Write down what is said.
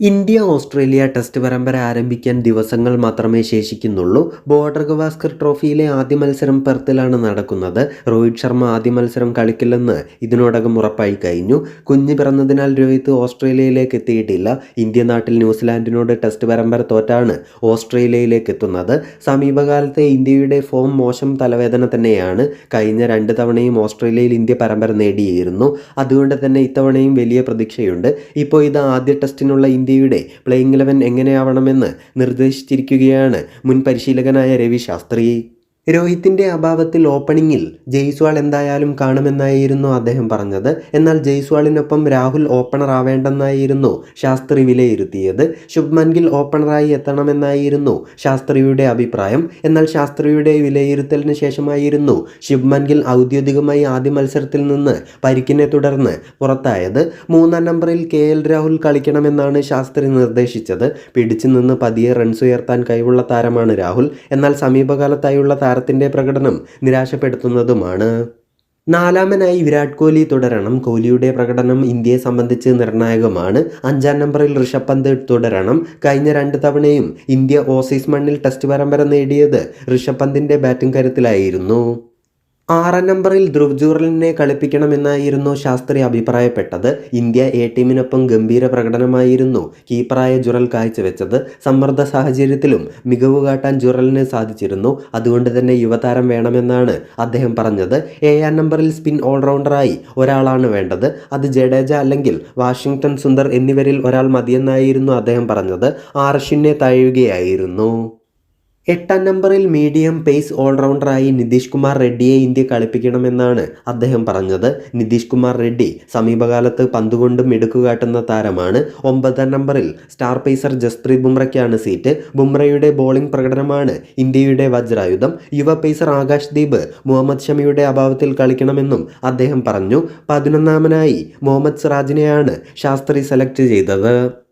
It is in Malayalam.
ഇന്ത്യ ഓസ്ട്രേലിയ ടെസ്റ്റ് പരമ്പര ആരംഭിക്കാൻ ദിവസങ്ങൾ മാത്രമേ ശേഷിക്കുന്നുള്ളൂ. ബോർഡർ ഗവാസ്കർ ട്രോഫിയിലെ ആദ്യ മത്സരം പെർത്തിലാണ് നടക്കുന്നത്. രോഹിത് ശർമ്മ ആദ്യ മത്സരം കളിക്കില്ലെന്ന് ഇതിനോടകം ഉറപ്പായി കഴിഞ്ഞു. കുഞ്ഞു പിറന്നതിനാൽ രോഹിത് ഓസ്ട്രേലിയയിലേക്ക് എത്തിയിട്ടില്ല. ഇന്ത്യ നാട്ടിൽ ന്യൂസിലാൻഡിനോട് ടെസ്റ്റ് പരമ്പര തോറ്റാണ് ഓസ്ട്രേലിയയിലേക്ക് എത്തുന്നത്. സമീപകാലത്തെ ഇന്ത്യയുടെ ഫോം മോശം തലവേദന തന്നെയാണ്. കഴിഞ്ഞ രണ്ട് തവണയും ഓസ്ട്രേലിയയിൽ ഇന്ത്യ പരമ്പര നേടിയിരുന്നു. അതുകൊണ്ട് തന്നെ ഇത്തവണയും വലിയ പ്രതീക്ഷയുണ്ട്. ഇപ്പോൾ ഇത് ആദ്യ ടെസ്റ്റിനുള്ള ഇന്ത്യയുടെ പ്ലേയിങ് ഇലവൻ എങ്ങനെയാവണമെന്ന് നിർദ്ദേശിച്ചിരിക്കുകയാണ് മുൻ പരിശീലകനായ രവി ശാസ്ത്രി. രോഹിത്തിന്റെ അഭാവത്തിൽ ഓപ്പണിങ്ങിൽ ജയ്സ്വാൾ എന്തായാലും കാണുമെന്നായിരുന്നു അദ്ദേഹം പറഞ്ഞത്. എന്നാൽ ജയ്സ്വാളിനൊപ്പം രാഹുൽ ഓപ്പണർ ആവേണ്ടെന്നായിരുന്നു ശാസ്ത്രി വിലയിരുത്തിയത്. ശുഭ്മൻ ഗിൽ ഓപ്പണറായി എത്തണമെന്നായിരുന്നു ശാസ്ത്രിയുടെ അഭിപ്രായം. എന്നാൽ ശാസ്ത്രിയുടെ വിലയിരുത്തലിന് ശേഷമായിരുന്നു ശുഭ്മൻ ഗിൽ ഔദ്യോഗികമായി ആദ്യ മത്സരത്തിൽ നിന്ന് പരിക്കിനെ തുടർന്ന് പുറത്തായത്. മൂന്നാം നമ്പറിൽ കെ എൽ രാഹുൽ കളിക്കണമെന്നാണ് ശാസ്ത്രി നിർദ്ദേശിച്ചത്. പിടിച്ചു നിന്ന് പതിയെ റൺസ് ഉയർത്താൻ കഴിവുള്ള താരമാണ് രാഹുൽ. എന്നാൽ സമീപകാലത്തായുള്ള താരത്തിന്റെ പ്രകടനം നിരാശപ്പെടുത്തുന്നതുമാണ്. നാലാമനായി വിരാട് കോഹ്ലി തുടരണം. കോഹ്ലിയുടെ പ്രകടനം ഇന്ത്യയെ സംബന്ധിച്ച് നിർണായകമാണ്. അഞ്ചാം നമ്പറിൽ ഋഷഭ് പന്ത് തുടരണം. കഴിഞ്ഞ രണ്ട് തവണയും ഇന്ത്യ ഓസീസ് മണ്ണിൽ ടെസ്റ്റ് പരമ്പര നേടിയത് ഋഷഭ് പന്തിന്റെ ബാറ്റിംഗ് കരുത്തിലായിരുന്നു. ആറാം നമ്പറിൽ ധ്രുവ് ജൂറലിനെ കളിപ്പിക്കണമെന്നായിരുന്നു ശാസ്ത്രി അഭിപ്രായപ്പെട്ടത്. ഇന്ത്യ എ ടീമിനൊപ്പം ഗംഭീര പ്രകടനമായിരുന്നു കീപ്പറായ ജുറൽ കാഴ്ചവെച്ചത്. സമ്മർദ്ദ സാഹചര്യത്തിലും മികവ് കാട്ടാൻ ജുറലിന് സാധിച്ചിരുന്നു. അതുകൊണ്ട് തന്നെ യുവതാരം വേണമെന്നാണ് അദ്ദേഹം പറഞ്ഞത്. ഏഴാം നമ്പറിൽ സ്പിൻ ഓൾറൗണ്ടറായി ഒരാളാണ് വേണ്ടത്. അത് ജഡേജ അല്ലെങ്കിൽ വാഷിംഗ്ടൺ സുന്ദർ എന്നിവരിൽ ഒരാൾ മതിയെന്നായിരുന്നു അദ്ദേഹം പറഞ്ഞത്. ആർഷിനെ തഴയുകയായിരുന്നു എട്ടാം നമ്പറിൽ മീഡിയം പേസ് ഓൾറൗണ്ടറായി നിതീഷ് കുമാർ റെഡ്ഡിയെ ഇന്ത്യ കളിപ്പിക്കണമെന്നാണ് അദ്ദേഹം പറഞ്ഞത്. നിതീഷ് കുമാർ റെഡ്ഡി സമീപകാലത്ത് പന്തുകൊണ്ട് മിടുക്കുകാട്ടുന്ന താരമാണ്. ഒമ്പതാം നമ്പറിൽ സ്റ്റാർ പേസർ ജസ്പ്രീത് ബുംറയ്ക്കാണ് സീറ്റ് ബുംറയുടെ ബോളിംഗ് പ്രകടനമാണ് ഇന്ത്യയുടെ വജ്രായുധം. യുവ പേസർ ആകാശ് ദീപ് മുഹമ്മദ് ഷമിയുടെ അഭാവത്തിൽ കളിക്കണമെന്നും അദ്ദേഹം പറഞ്ഞു. പതിനൊന്നാമനായി മുഹമ്മദ് സിറാജിനെയാണ് ശാസ്ത്രി സെലക്ട് ചെയ്തത്.